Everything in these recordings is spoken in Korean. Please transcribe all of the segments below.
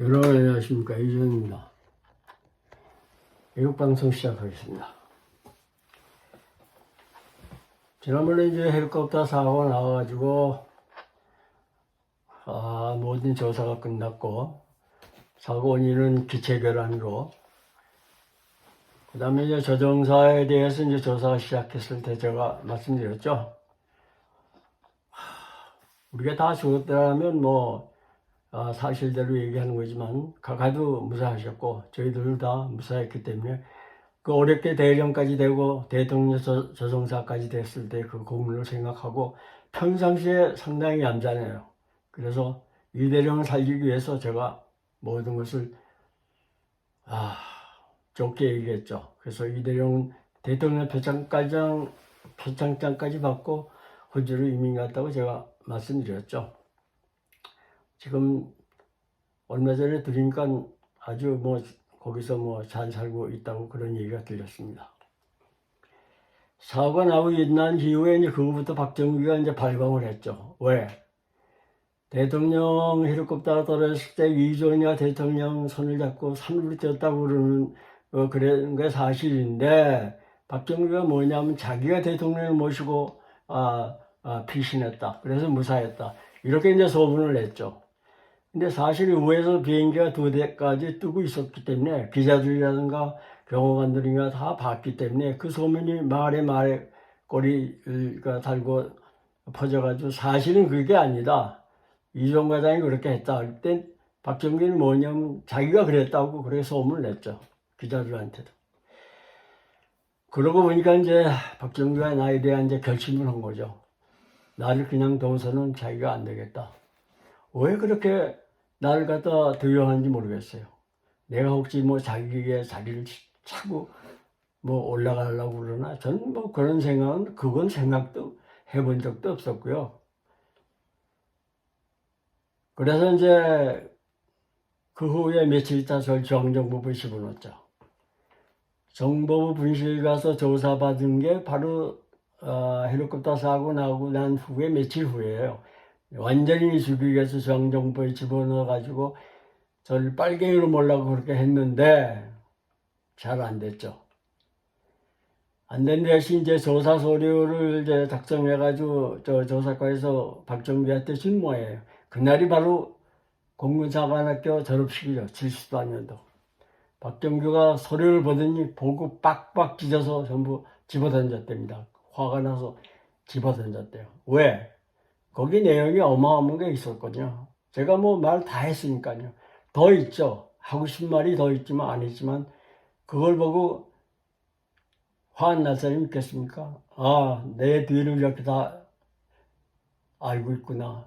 여러분 안녕하십니까 이준입니다. 외국방송 시작하겠습니다. 지난번에 이제 헬리콥터 사고가 나와가지고 아, 모든 조사가 끝났고 사고 원인은 기체 결함으로 그 다음에 이제 조종사에 대해서 이제 조사가 시작했을 때 제가 말씀드렸죠. 하, 우리가 다 죽었다면 뭐 아, 사실대로 얘기하는 거지만 가가도 무사하셨고 저희들 다 무사했기 때문에 그 어렵게 대령까지 되고 대통령 저, 조종사까지 됐을 때 그 고문을 생각하고 평상시에 상당히 얌전해요. 그래서 이 대령을 살리기 위해서 제가 모든 것을 아 좋게 얘기했죠. 그래서 이 대령은 대통령 표창까지 표창장까지 받고 호주로 이민 갔다고 제가 말씀드렸죠. 지금 얼마 전에 들으니까 아주 뭐 거기서 뭐 잘 살고 있다고 그런 얘기가 들렸습니다. 사고가 나고 난 이후에 이제 그거부터 박정희가 이제 발광을 했죠. 왜? 대통령 헬리콥터가 떨어졌을 때 이종희가 대통령 손을 잡고 산으로 뛰었다고 그러는 어, 그런 게 사실인데 박정희가 뭐냐면 자기가 대통령을 모시고 아, 아 피신했다. 그래서 무사했다. 이렇게 이제 소문을 냈죠. 근데 사실 위에서 비행기가 두 대까지 뜨고 있었기 때문에 기자들이라든가 경호관들이가 다 봤기 때문에 그 소문이 말에 말에 꼬리가 달고 퍼져가지고 사실은 그게 아니다. 이종 과장이 그렇게 했다 할때 박정기는 뭐냐면 자기가 그랬다고 그렇게 소문을 냈죠. 기자들한테도. 그러고 보니까 이제 박정기가 나에 대한 이제 결심을 한 거죠. 나를 그냥 둬서는 자기가 안 되겠다. 왜 그렇게 나를 갖다 두려워하는지 모르겠어요. 내가 혹시 뭐 자기의 자리를 차고 뭐 올라가려고 그러나 저는 뭐 그런 생각은 그건 생각도 해본 적도 없었고요. 그래서 이제 그 후에 며칠 있다 저를 중앙정보부에 집어넣었죠. 정보부 분실 가서 조사받은 게 바로 어, 헬리콥터 사고 나고 난 후에 며칠 후에요. 완전히 죽이기 위해서 중앙정보에 집어넣어 가지고 저를 빨갱이로 몰라고 그렇게 했는데 잘 안 됐죠. 안 된 대신 이제 조사 서류를 이제 작성해 가지고 저 조사과에서 박정비한테 준 모예요. 그날이 바로 공군사관학교 졸업식이죠. 74년도. 박정규가 서류를 보더니 보고 빡빡 찢어서 전부 집어던졌답니다. 화가 나서 집어던졌대요. 왜? 거기 내용이 어마어마한 게 있었거든요. 제가 뭐 말 다 했으니까요. 더 있죠. 하고 싶은 말이 더 있지만 안 했지만 그걸 보고 날 사람이 있겠습니까? 아, 내 뒤를 이렇게 다 알고 있구나.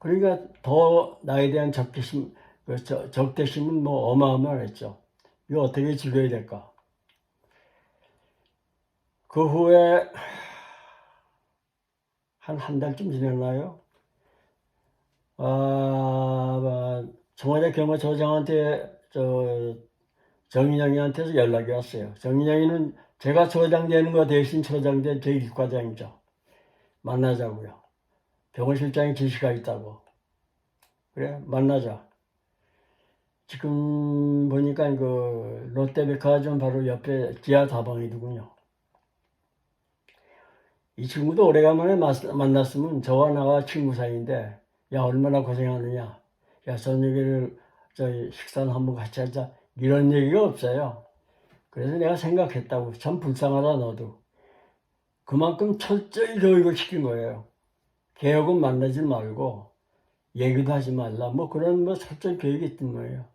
그러니까 더 나에 대한 적대심, 그 저- 적대심은 뭐 어마어마했죠. 이거 어떻게 즐겨야 될까? 그 후에 한 한 달쯤 지났나요? 아, 청와대 경호처장한테 저 정인영이한테서 연락이 왔어요. 정인영이는 제가 처장 되는 거 대신 처장 된 제1과장이죠. 만나자고요. 병원실장이 지시가 있다고. 그래, 만나자. 지금 보니까 그 롯데백화점 바로 옆에 지하 다방이더군요. 이 친구도 오래간만에 만났으면 저와 나가 친구 사이인데, 야, 얼마나 고생하느냐. 야, 저녁에를, 저희 식사는 한번 같이 하자. 이런 얘기가 없어요. 그래서 내가 생각했다고. 참 불쌍하다, 너도. 그만큼 철저히 교육을 시킨 거예요. 개혁은 만나지 말고, 얘기도 하지 말라. 뭐 그런 뭐 철저히 교육이 있던 거예요.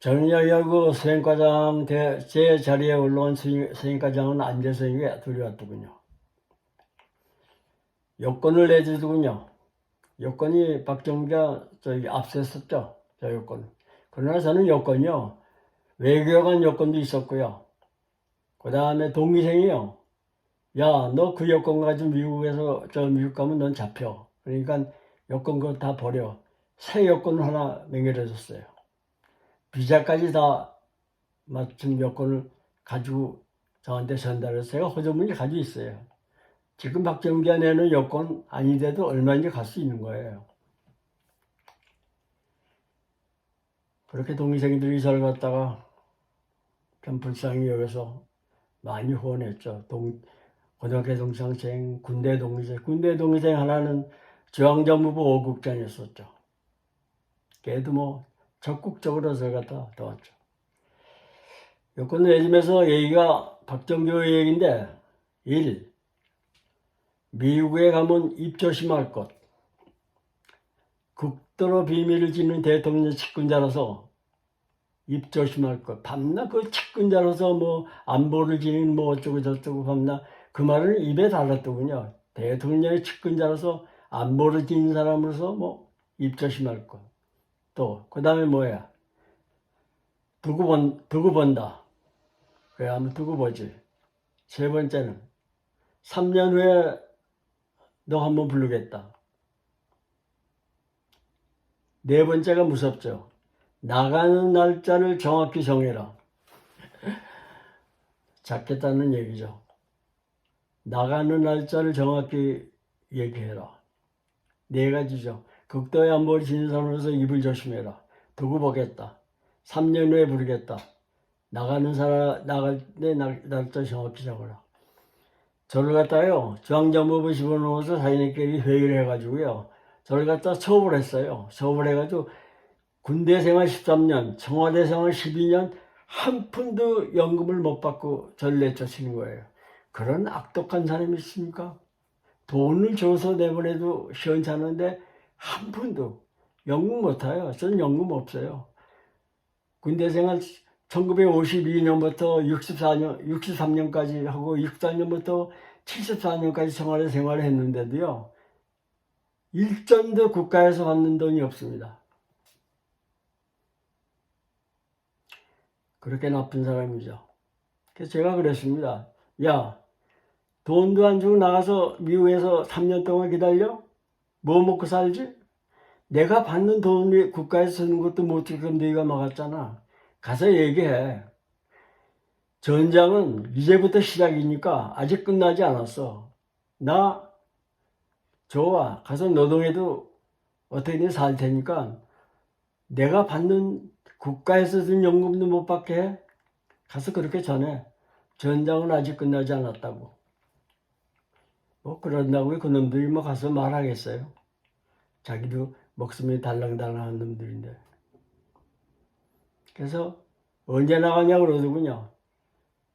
정리하고 수행과장 대- 제 자리에 올라온 수행- 수행과장은 안재성이 들려왔더군요. 요건을 내주더군요. 요건이 박정기가 저기 앞섰었죠. 저 요건. 그러나 저는 요건이요. 외교관 요건도 있었고요. 그 다음에 동기생이요. 야, 너그 요건 가지고 미국에서 저 미국 가면 넌 잡혀. 그러니까 요건 그거 다 버려. 새 요건 하나 매겨줬어요. 비자까지 다 맞춘 요건을 가지고 저한테 전달해서 제가 호주문이 가지고 있어요. 지금 박정기가 내는 요건 아니돼도 얼마인지 갈 수 있는 거예요. 그렇게 동생들이 저를 갖다가 좀 불쌍히 여겨서 많이 후원했죠. 동, 고등학교 동창생, 군대 동생, 군대 동생 하나는 중앙정부부 5국장이었었죠. 걔도 뭐 적극적으로 저를 갖다 도왔죠. 여권 내짐에서 얘기가 박정교 얘기인데 1. 미국에 가면 입 조심할 것. 극도로 비밀을 지는 대통령 측근자라서 입 조심할 것. 밤낮 그 측근자로서 뭐 안보를 지닌 뭐 어쩌고 저쩌고 밤낮 그 말을 입에 달았더군요. 대통령의 측근자로서 안보를 지닌 사람으로서 뭐 입 조심할 것. 또, 그 다음에 뭐야? 두고 본, 두고 본다. 그래, 한번 두고 보지. 세 번째는, 3년 후에 너 한번 부르겠다. 네 번째가 무섭죠. 나가는 날짜를 정확히 정해라. 잡겠다는 얘기죠. 나가는 날짜를 정확히 얘기해라. 네 가지죠. 극도의 안보를 지닌 사람으로서 입을 조심해라. 두고 보겠다. 3년 후에 부르겠다. 나가는 사람, 나갈 때 날- 날짜 정확히 적어라. 저를 갖다요, 중앙정부부 집어넣어서 자기네끼리 회의를 해가지고요, 저를 갖다 처벌 했어요. 처벌 해가지고 군대 생활 13년, 청와대 생활 12년, 한 푼도 연금을 못 받고 저를 내쫓으는 거예요. 그런 악독한 사람이 있습니까? 돈을 줘서 내보내도 시원찮은데 한 푼도 연금 못 타요. 저는 연금 없어요. 군대 생활 1952년부터 64년, 63년까지 하고 64년부터 74년까지 청와대 생활을 했는데도요. 일전도 국가에서 받는 돈이 없습니다. 그렇게 나쁜 사람이죠. 그래서 제가 그랬습니다. 야, 돈도 안 주고 나가서 미국에서 3년 동안 기다려? 뭐 먹고 살지? 내가 받는 돈을 국가에서 쓰는 것도 못 주고 너희가 막았잖아. 가서 얘기해. 전장은 이제부터 시작이니까 아직 끝나지 않았어. 나 좋아. 가서 노동해도 어떻게든 살 테니까 내가 받는 국가에서 준 연금도 못 받게 해. 가서 그렇게 전해. 전장은 아직 끝나지 않았다고. 뭐 그런다고 그놈들이 뭐 가서 말하겠어요. 자기도 목숨이 달랑달랑한 놈들인데. 그래서 언제 나가냐고 그러더군요.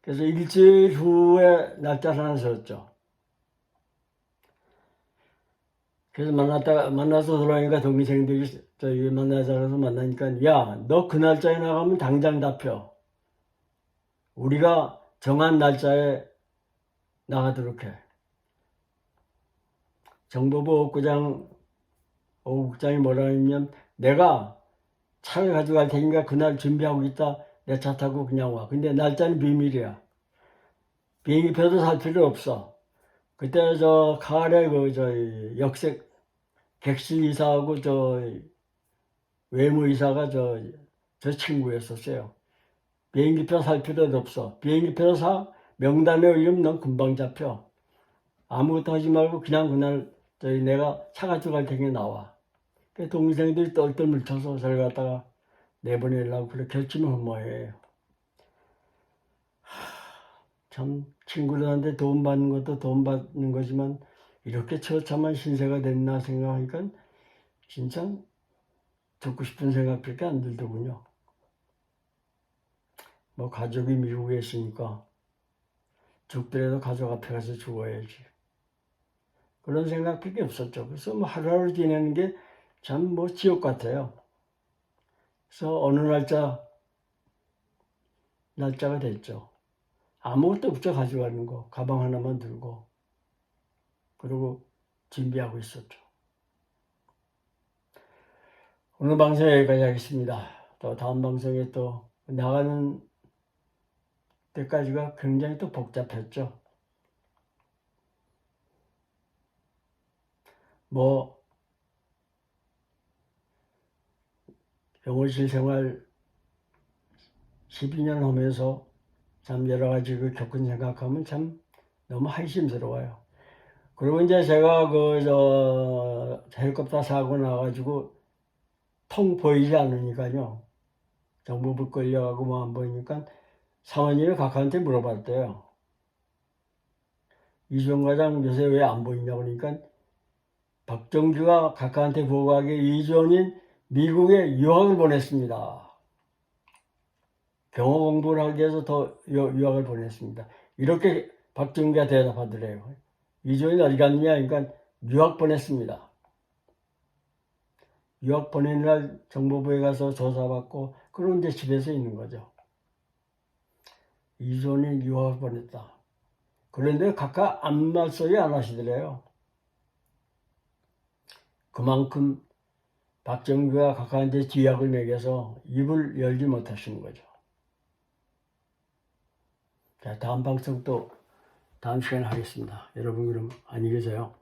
그래서 일주일 후에 날짜를 하나 줬죠. 그래서 만났다, 만나서 돌아오니까 동기생들이 저기 만나자 그래서 만나니까, 야, 너 그 날짜에 나가면 당장 잡혀. 우리가 정한 날짜에 나가도록 해. 정보부 옥구장, 오국장이 뭐라 했냐면, 내가 차를 가져갈 테니까 그날 준비하고 있다. 내 차 타고 그냥 와. 근데 날짜는 비밀이야. 비행기표도 살 필요 없어. 그때 저 가을에 그 저 역색 객실 이사하고 저 외무 이사가 저, 저 친구였었어요. 비행기표 살 필요도 없어. 비행기표 사 명단에 올리면 넌 금방 잡혀. 아무것도 하지 말고 그냥 그날 저희 내가 차 가지고 갈 테니 나와. 그 동생들이 똘똘 뭉쳐서 저를 갖다가 내보내려고 한 모양이에요. 하, 참 친구들한테 도움 받는 것도 도움 받는 거지만 이렇게 처참한 신세가 됐나 생각하니까 진짜 듣고 싶은 생각밖에 안 들더군요. 뭐 가족이 미국에 있으니까 죽더라도 가족 앞에 가서 죽어야지. 그런 생각밖에 없었죠. 그래서 뭐 하루하루 지내는 게 참 뭐 지옥 같아요. 그래서 어느 날짜 날짜가 됐죠. 아무것도 없죠 가져가는 거 가방 하나만 들고 그리고 준비하고 있었죠. 오늘 방송 여기까지 하겠습니다. 또 다음 방송에 또 나가는 때까지가 굉장히 또 복잡했죠. 뭐 병원실 생활 12년 하면서 참 여러 가지 그 겪은 생각하면 참 너무 한심스러워요. 그리고 이제 제가 그 저 헬리콥터 사고 나가지고 통 보이지 않으니까요. 정보부 끌려가고 뭐 안 보이니까 사모님이 각하한테 물어봤대요. 이주영 과장 요새 왜 안 보이냐고 그러니까 박정주가 각하한테 보고하기에 이주원인 미국에 유학을 보냈습니다. 경호 공부를 하기 위해서 더 유- 유학을 보냈습니다. 이렇게 박정주가 대답하더래요. 이주원이 어디 갔느냐? 그러니까 유학 보냈습니다. 유학 보내는 날 정보부에 가서 조사받고 그럼 이제 집에서 있는 거죠. 이주원이 유학을 보냈다. 그런데 각각 아무 말소리 안 하시더래요. 그만큼 박정규가 각하한테 지약을 매겨서 입을 열지 못하시는 거죠. 자, 다음 방송 또 다음 시간에 하겠습니다. 여러분 그럼 안녕히 계세요.